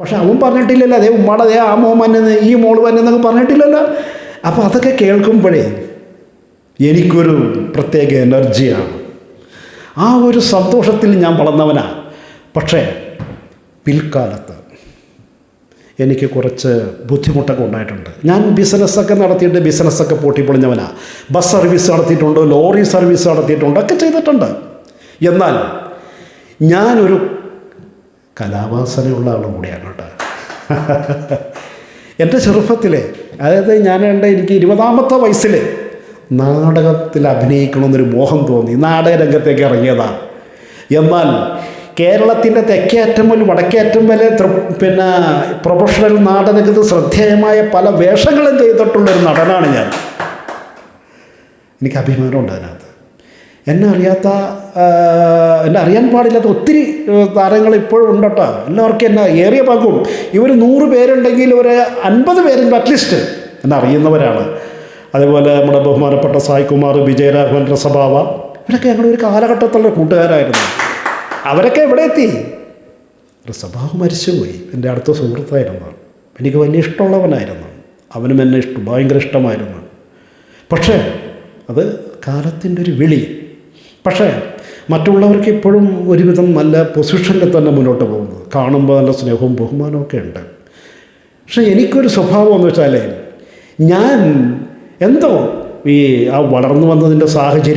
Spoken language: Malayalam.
പക്ഷെ അവൻ പറഞ്ഞിട്ടില്ലല്ലോ അതേ ഉമ്മാടെ അതേ ആ മോൻ വന്നെന്ന് ഈ മോൾ വന്നെന്നൊക്കെ പറഞ്ഞിട്ടില്ലല്ലോ. അപ്പോൾ അതൊക്കെ കേൾക്കുമ്പോഴേ എനിക്കൊരു പ്രത്യേക എനർജിയാണ് ആ ഒരു സന്തോഷത്തിൽ ഞാൻ വളർന്നവനാണ് പക്ഷേ പിൽക്കാലത്ത് എനിക്ക് കുറച്ച് ബുദ്ധിമുട്ടൊക്കെ ഉണ്ടായിട്ടുണ്ട്. ഞാൻ ബിസിനസ്സൊക്കെ നടത്തിയിട്ട് ബിസിനസ്സൊക്കെ പൊട്ടിപ്പൊളിഞ്ഞവനാണ് ബസ് സർവീസ് നടത്തിയിട്ടുണ്ട് ലോറി സർവീസ് നടത്തിയിട്ടുണ്ട് ഒക്കെ ചെയ്തിട്ടുണ്ട്. എന്നാൽ ഞാനൊരു കലാവാസനയുള്ള ആളും കൂടിയാണ് കേട്ടോ. എന്റെ ചെറുപ്പത്തിൽ അതായത് ഞാൻ എന്റെ എനിക്ക് ഇരുപതാമത്തെ വയസ്സിൽ നാടകത്തിൽ അഭിനയിക്കണമെന്നൊരു മോഹം തോന്നി. നാടക രംഗത്തേക്ക് ഇറങ്ങിയതാണ് എന്നാൽ കേരളത്തിന്റെ തെക്കേറ്റം മുതൽ വടക്കേ അറ്റം വരെ പിന്നെ പ്രൊഫഷണൽ നാടകത്തിൽ ശ്രദ്ധേയമായ പല വേഷങ്ങളും ചെയ്തിട്ടുള്ളൊരു നടനാണ് ഞാൻ. എനിക്ക് അഭിമാനമുണ്ട് അതിനകത്ത്. എന്നെ അറിയാത്ത എന്നെ അറിയാൻ പാടില്ലാത്ത ഒത്തിരി താരങ്ങൾ ഇപ്പോഴും ഉണ്ട് കേട്ടോ എല്ലാവർക്കും എന്നെ ഏറിയ പങ്കും. ഇവർ നൂറ് പേരുണ്ടെങ്കിൽ ഒരു അൻപത് പേരെങ്കിലും അറ്റ്ലീസ്റ്റ് എന്നെ അറിയുന്നവരാണ്. അതേപോലെ നമ്മുടെ ബഹുമാനപ്പെട്ട സായികുമാർ വിജയരാഘവൻ രസഭാവ. ഇവരൊക്കെ ഞങ്ങളുടെ ഒരു കാലഘട്ടത്തിലുള്ള കൂട്ടുകാരായിരുന്നു. അവരൊക്കെ എവിടെ എത്തി? രസഭാവ മരിച്ചുപോയി. എന്റെ അടുത്ത സുഹൃത്തായിരുന്നു. എനിക്ക് വലിയ ഇഷ്ടമുള്ളവനായിരുന്നു. അവനും എന്നെ ഇഷ്ടം ഭയങ്കര ഇഷ്ടമായിരുന്നു. പക്ഷേ അത് കാലത്തിന്റെ ഒരു വിളി. പക്ഷേ മറ്റുള്ളവർക്ക് ഇപ്പോഴും ഒരുവിധം നല്ല പൊസിഷനിൽ തന്നെ മുന്നോട്ട് പോകുന്നത് കാണുമ്പോൾ നല്ല സ്നേഹവും ബഹുമാനവും ഒക്കെ ഉണ്ട്. പക്ഷേ എനിക്കൊരു സ്വഭാവം എന്ന് വെച്ചാൽ ഞാൻ എന്തോ ഈ ആ വളർന്നു വന്നതിന്റെ സാഹചര്യം